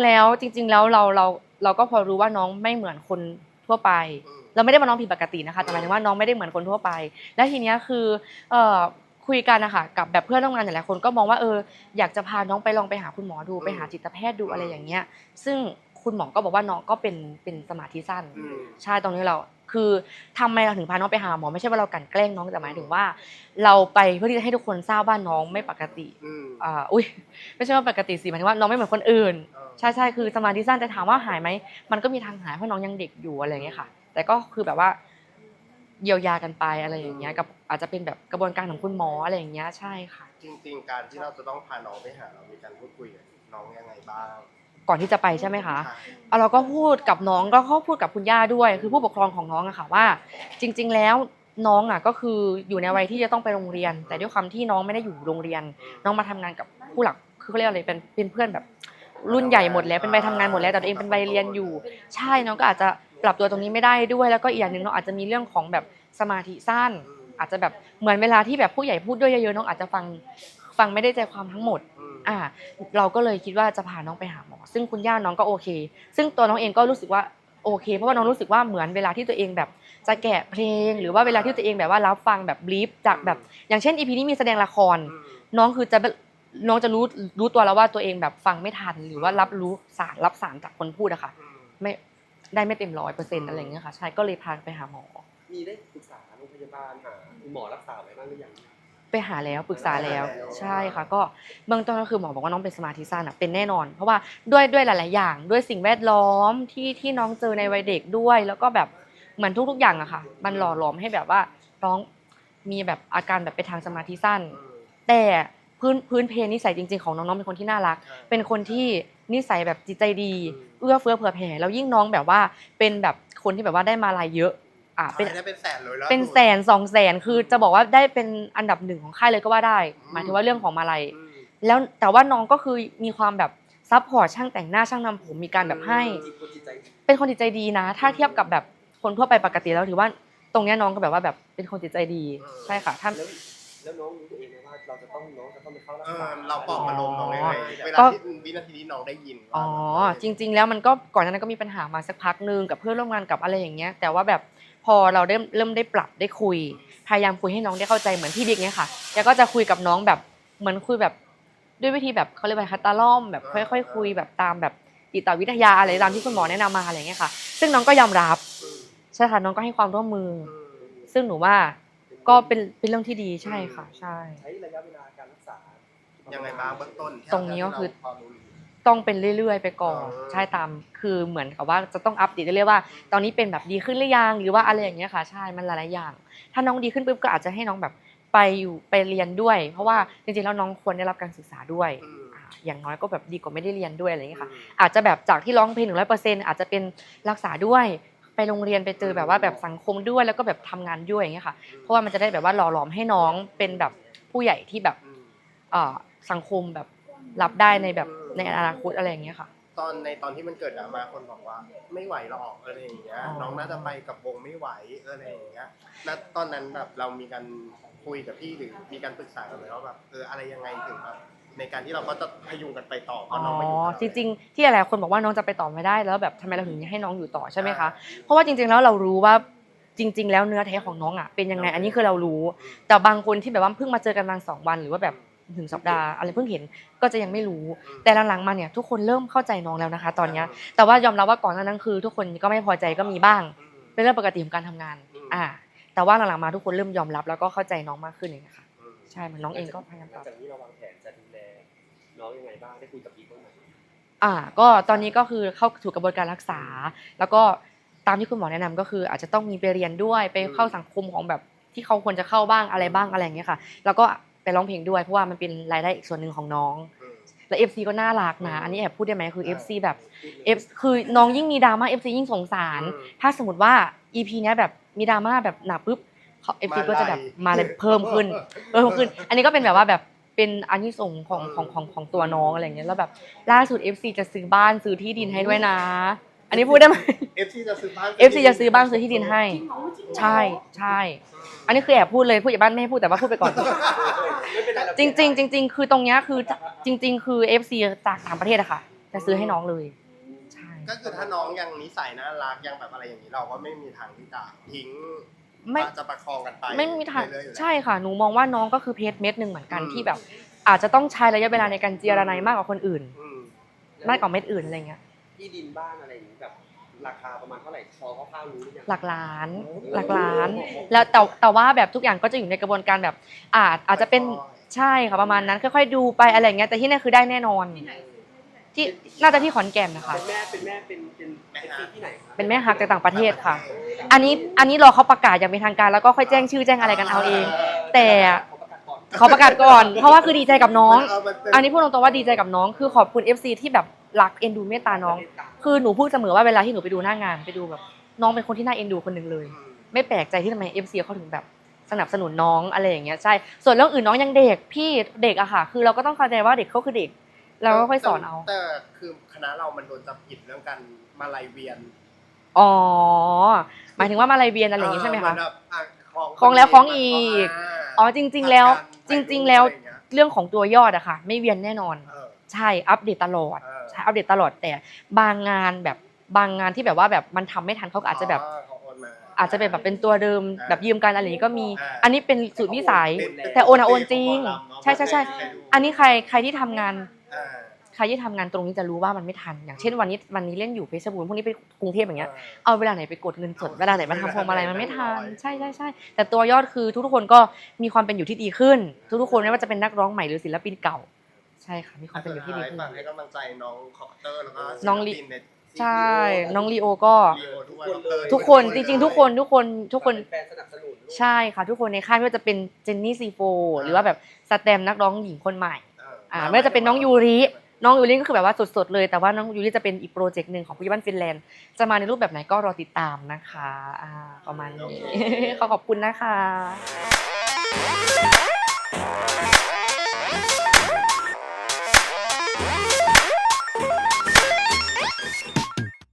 ๆแล้วจริง ๆ แล้วเราเราเราก็พอรู้ว่าน้องไม่เหมือนคนทั่วไป เราไม่ได้มาน้องผิดปกตินะคะแต่หมายถึงว่าน้องไม่ได้เหมือนคนทั่วไป และทีเนี้ยคือเอ่อคุยกันนะคะกับแบบเพื่อนร่วมงานหลายๆคนก็มองว่าเอออยากจะพาน้องไปลองไปหาคุณหมอดูไปหาจิตแพทย์ดูอะไรอย่างเงี้ย ซึ่ง คุณหมอก็บอกว่าน้องก็เป็นเป็นสมาธิสั้นอืมใช่ตรงนี้เรา คือทำไมเราถึงพาน้องไปหาหมอไม่ใช่ว่าเรากลันแกล้งน้องแต่หมายถึงว่า เราไปเพื่อที่จะให้ทุกคนทราบว่าน้องไม่ปกติอืมอ่าอุ้ยไม่ใช่ว่าปกติสิหมายถึงว่าน้องไม่เหมือนคนอื่นเออใช่ใช่คือสมาธิสั้นแต่ถามว่าหายไหมมันก็มีทางหายเพราะน้องยังเด็กอยู่อะไรอย่างเงี้ยค่ะ แต่ก็คือแบบว่าเยียวยากันไปอะไรอย่างเงี้ยกับอาจจะเป็นแบบกระบวนการของคุณหมออะไรอย่างเงี้ยใช่ค่ะ จริง ๆ การที่เราจะต้องพาน้องไปหาเรามีการพูดคุยกับน้องยังไงบ้าง ก่อนที่จะไปใช่ไหมคะใช่เอาเราก็พูดกับน้องก็เขาพูดกับคุณย่าด้วย คือผู้ปกครองของน้องอะค่ะว่า จริง ๆ แล้วน้องอะก็คืออยู่ในวัยที่จะต้องไปโรงเรียน แต่ด้วยความที่น้องไม่ได้อยู่โรงเรียน น้องมาทำงานกับผู้หลักคือเขาเรียกอะไรเป็นเป็นเพื่อนแบบ รุ่นใหญ่หมดแล้วเป็นวัยทำงานหมดแล้วแต่ตัวเองเป็นวัยเรียนอยู่ ใช่น้องก็อาจจะปรับตัวตรงนี้ไม่ได้ด้วย แล้วก็อีกอย่างหนึ่งน้องอาจจะมีเรื่องของแบบสมาธิสั้น อาจจะแบบเหมือนเวลาที่แบบผู้ใหญ่พูดด้วยเยอะๆน้องอาจจะฟังฟังไม่ได้ใจความทั้งหมด อืมอ่าเราก็เลยคิดว่าจะพาน้องไปหาหมอ ซึ่งคุณย่าน้องก็โอเค ซึ่งตัวน้องเองก็รู้สึกว่าโอเค เพราะว่าน้องรู้สึกว่าเหมือนเวลาที่ตัวเองแบบจะแกะเพลง หรือว่าเวลาที่ตัวเองแบบว่ารับฟังแบบบลีฟจากแบบ อย่างเช่นอีพีนี้มีแสดงละครอืมน้องคือจะน้องจะรู้รู้ตัวแล้วว่าตัวเองแบบฟังไม่ทัน หรือว่ารับรู้สารรับสารจากคนพูดอะค่ะอืมไม่ได้ไม่เต็มร้อยเปอร์เซ็นต์อะไรอย่างเงี้ยค่ะใช่ก็เลยพาไปหาหมอ มีได้ปรึกษาโรงพยาบาลหาคุณหมอรักษาไว้บ้างหรือยัง ไปหาแล้วปรึกษาแล้วใช่ค่ะ ก็เบื้องต้นก็คือหมอบอกว่าน้องเป็นสมาธิสั้นอะเป็นแน่นอน เพราะว่าด้วยด้วยหลาย ๆ อย่าง ด้วยสิ่งแวดล้อมที่ที่น้องเจอในวัยเด็กด้วย แล้วก็แบบเหมือนทุก ๆ อย่างอะค่ะ มันหล่อหลอมให้แบบว่าน้องมีแบบอาการแบบไปทางสมาธิสั้นอืมแต่พื้นพื้นเพนิสัยจริง ๆ ของน้องๆเป็นคนที่น่ารัก เป็นคนที่นิสัยแบบจิตใจดี เอื้อเฟื้อเผื่อแผ่แล้วยิ่งน้องแบบว่าเป็นแบบคนที่แบบว่าได้มาลายเยอะ อะเป็นใช่ได้เป็นแสนเลยแล้วเป็นแสนสองแสนคือจะบอกว่าได้เป็นอันดับหนึ่งของค่ายเลยก็ว่าได้ หมายถึงว่าเรื่องของมาลัยอืมแล้วแต่ว่าน้องก็คือมีความแบบซัพพอร์ตช่างแต่งหน้าช่างนำผมมีการแบบให้จิตคนจิตใจดีเป็นคนจิตใจดีนะ ถ้าเทียบกับแบบคนทั่วไปปกติแล้วถือว่าตรงเนี้ยน้องก็แบบว่าแบบเป็นคนจิตใจดีใช่ค่ะถ้าแล้วแล้วน้องรู้ตัวเองไหมว่าเราจะต้องน้องจะต้องไปเข้ารักเอษาอเราปลอบประโลมน้องยังไงเวลาก็ที่วินาทีนี้น้องได้ยินว่าอ๋อจริง ๆ แล้วมันก็ก่อนหน้านั้นก็มีปัญหามาสักพักหนึงกับเพื่อนร่วมงานกับอะไรอย่างเงี้ยแต่ว่าแบบ พอเราเริ่มเริ่มได้ปรับได้คุย พยายามคุยให้น้องได้เข้าใจเหมือนพี่บิ๊กเนี่ยค่ะแกก็จะคุยกับน้องแบบเหมือนคุยแบบด้วยวิธีแบบเขาเรียกว่าคัตตาล่อมแบบค่อย ๆ คุยแบบตามแบบจิตวิทยาอะไรตามที่คุณหมอแนะนำมาอะไรอย่างเงี้ยค่ะ ซึ่งน้องก็ยอมรับอืมใช่ค่ะน้องก็ให้ความร่วมมืออืมซึ่งหนูว่าก็เป็นเป็นเรื่องที่ดีใช่ค่ะ ใช่ใช้ระยะเวลาการรักษายังไงบ้างเบื้องต้นตรงนี้ก็คือที่เราพรู้ ต้องเป็นเรื่อยๆ ไปก่อนอ๋อใช่ตามคือเหมือนกับว่าจะต้องอัปเดตเรื่อยๆว่า ตอนนี้เป็นแบบดีขึ้นหรือยังหรือว่าอะไรอย่างเงี้ยค่ะใช่มันหลายๆอย่าง ถ้าน้องดีขึ้นปุ๊บก็อาจจะให้น้องแบบไปอยู่ไปเรียนด้วย เพราะว่าจริงๆแล้วน้องควรได้รับการศึกษาด้วยอืมอ่าอย่างน้อยก็แบบดีกว่าไม่ได้เรียนด้วยอะไรอย่างเงี้ยค่ะอืมอาจจะแบบจากที่ร้องเพลงหนึ่งร้อยเปอร์เซ็นต์อาจจะเป็นรักษาด้วยไปโรงเรียนไปเจอแบบว่าแบบสังคมด้วยแล้วก็แบบทำงานด้วยอย่างเงี้ยค่ะ เพราะว่ามันจะได้แบบว่าหล่อหลอมให้น้องเป็นแบบผู้ใหญ่ที่แบบอืมเอ่อสังคมแบบรับได้ในแบบ ในอนาคตอะไรอย่างเงี้ยค่ะ ตอนในตอนที่มันเกิดดราม่าคนบอกว่า ไม่ไหวหรอกอะไรอย่างเงี้ยอ๋อน้องน่าจะไปกับวงไม่ไหวอะไรอย่างเงี้ยแล้วตอนนั้นแบบเรามีการคุยกับพี่หรือมีการปรึกษากันไหมว่าแบบเอออะไรยังไงถึงแบบในการที่เราก็จะพยุงกันไปต่อเพอ๋ราะน้องไม่อยู่อกับเราจริงๆ ที่หลายๆคนบอกว่าน้องจะไปต่อไม่ได้แล้วแบบทำไมเราถึงให้น้องอยู่ต่อใช่ไหมคะเพราะว่าจริง ๆแล้วเรารู้ว่าจริง ๆ แล้วเนื้อแท้ของน้องอะเป็นยังไงอันนี้คือเรารู้ แต่บางคนที่แบบว่าเพิ่งมาเจอกันวันสองวันหรือว่าแบบ ถึงสัปดาห์อะไรเพิ่งเห็นก็จะยังไม่รู้ แต่หลังๆมาเนี่ยทุกคนเริ่มเข้าใจน้องแล้วนะคะ ตอนเนี้ยแต่ว่ายอมรับว่าก่อนหน้านั้นคือ ทุกคนก็ไม่พอใจก็มีบ้างอืมเป็นเรื่องปกติของการทำงานอืมอ่า แต่ว่าหลังๆมาทุกคนเริ่มยอมรับแล้วก็เข้าใจน้องมากขึ้นอย่างเงี้ยค่ะอืมใช่เหมือนน้องเองก็พยายามหปลัรังบจากนี้เราวางแผนจะดูแลน้องยังไงบ้างได้คุยกับพี่บ้างไหมอ่า ก็ตอนนี้ก็คือเข้าสู่กระบวนการรักษา แล้วก็ตามที่คุณหมอแนะนำก็คือ อาจจะต้องมีไปเรียนด้วยไปเข้าสังคมของแบบที่เขาควรจะเข้าบ้างอะไรบ้างอะไรอย่างเงี้ยค่ะ แล้วก็ไป ร้องเพลงด้วยเพราะว่ามันเป็นรายได้อีกส่วนหนึ่งของน้องอืมและ FC ก็น่ารักนะ อันนี้แอบพูดได้ไหมคือได้ FC แบบ F คือน้องยิ่งมีดราม่า FC ยิ่งสงสารอืมถ้าสมมติว่า EP เนี้ยแบบมีดราม่าแบบหนักปุ๊บเขา FC มาก็จะแบบไล่มาเลยเพิ่มขึ้นเพิ่มขึ้น อันนี้ก็เป็นแบบว่าแบบเป็นอันที่ส่งส์ของของของของตัวน้องอะไรอย่างเงี้ยแล้วแบบล่าสุด FC จะซื้อบ้านซื้อที่ดินให้ด้วยนะ อันนี้พูดได้ไหม FC จะซื้อบ้าน FC จะซื้อบ้านซื้อที่ดินให้ ใช่ใช่ อันนี้คือแอบพูดเลยผู้ใหญ่บ้านไม่ให้พูดแต่ว่าพูดไปก่อน ไม่เป็นไรเราจริง ๆ จริง ๆ คือตรงเนี้ยคือจริง ๆ คือ FC จากต่างประเทศอะค่ะ จะซื้อให้น้องเลย ใช่ ก็คือถ้าน้องยังนิสัยน่ารักยังแบบอะไรอย่างนี้เราก็ไม่มีทางที่จะทิ้งไม่จะประคองกันไปไม่มีทางเรื่อยๆอยู่แล้ว ใช่ค่ะหนูมองว่าน้องก็คือเพชรเม็ดหนึ่งเหมือนกันอืม ที่แบบ อาจจะต้องใช้ระยะเวลาในการเจียระไนมากกว่าคนอื่น อืม มากกว่าเม็ดอื่นอะไรเงี้ย ที่ดินบ้านอะไรอย่างนี้แบบราคาประมาณเท่าไหร่พอคร่าวๆรู้หรือยัง หลักล้าน หลักล้าน แล้วแต่แต่ว่าแบบทุกอย่างก็จะอยู่ในกระบวนการแบบอาจอาจจะเป็นใช่ค่ะประมาณนั้นค่อยๆดูไปอะไรเงี้ยแต่ที่นี่คือได้แน่นอน ที่น่าจะที่ขอนแก่นนะคะ เป็นแม่เป็นแม่เป็นเป็นเป็นที่ที่ไหนคะเป็นแม่ฮักจากต่างประเทศค่ะ อันนี้อันนี้รอเขาประกาศอย่างเป็นทางการแล้วก็ค่อยแจ้งชื่อแจ้งอะไรกันเอาเอง แต่ ขอประกาศก่อน ขอประกาศก่อน เพราะว่าคือดีใจกับน้อง เมันเป็ อันนี้พูดตรงๆว่าดีใจกับน้องคือขอบคุณ FC ที่แบบ รักเอ็นดูเมตตาน้อง คือหนูพูดเสมอว่าเวลาที่หนูไปดูหน้างานไปดูแบบน้องเป็นคนที่น่าเอ็นดูคนหนึ่งเลยอืมไม่แปลกใจที่ทำไม FC เขาถึงแบบสนับสนุนน้องอะไรอย่างเงี้ยใช่ ส่วนเรื่องอื่นน้องยังเด็กพี่เด็กอะค่ะ คือเราก็ต้องเข้าใจว่าเด็กเขาคือเด็ก เราก็ค่อยสอนเอา แต่คือคณะเรามันโดนจับผิดเรื่องการมาลายเวียน อ๋อ หมายถึงว่ามาลายเวียนอะไรอย่างงี้ใช่ไหมคะเอนแบบอ่ของของแล้วของอีกาอ๋อจริง ๆ แล้วจผัดกันริง ๆ แล้วอะไรอย่างเงี้ยเรื่องของตัว ยอดอะค่ะ ไม่เวียนแน่นอนเออใช่อัปเดตตลอดเออใช่อัปเดตตลอดแต่บางงานแบบบางงานที่แบบว่าแบบมันทำไม่ทันเขาก็อาจจะแบบเขาโอนมาอาจจะเป็นแบบเป็นตัวเดิมอ่าแบบยืมกันอะไรอย่างนี้ก็มีอ่าอันนี้เป็นสูตรวิสัยเป็นแต่โอนอะโอนจริงเป็นของหมอลำเนอะใช่ใช่ใช่ไม่ได้ดูอันนี้ใครใครที่ทำงานอ่าใครที่ทำงานตรงนี้จะรู้ว่ามันไม่ทัน อย่างเช่นวันนี้วันนี้เล่นอยู่เพชรบูรณ์พรุ่งนี้ไปกรุงเทพอย่างเงี้ยเอาเวลาไหนไปกดเงินสดเวลาไหนมาทำพวงมาลัยมันไม่ทันใช่ใช่ใช่แต่ตัวยอดคือทุกๆคนก็มีความเป็นอยู่ที่ดีขึ้น ทุกๆคนไม่ว่าจะเป็นนักร้องใหม่หรือศิลปินเก่า ใช่ค่ะมีความเป็นอยู่ที่ดีขึ้น ฝากให้กำลังใจน้องคอปเตอร์แล้วก็น้องลิ ศิปิในใช่ น้องลีโอก็ ลีโอด้วยทุกคนจริงๆ ทุกคนทุกคนทุกคนแฟนสนับสนุนลูก ใช่ค่ะ ทุกคนในค่ายไม่ว่าจะเป็นเจนนี่ซีโฟหรือว่าแบบสแตมนักร้องหญิงคนใหม่อ่าไม่ว่าจะเป็นน้องยูริ น้องยูริก็คือแบบว่าสดๆเลย แต่ว่าน้องยูริจะเป็นอีกโปรเจกต์หนึ่งของผู้ยิบันฟินแลนด์จะมาในรูปแบบไหนก็รอติดตามนะคะอ่าประมาณนี้ ขอขอบคุณนะคะ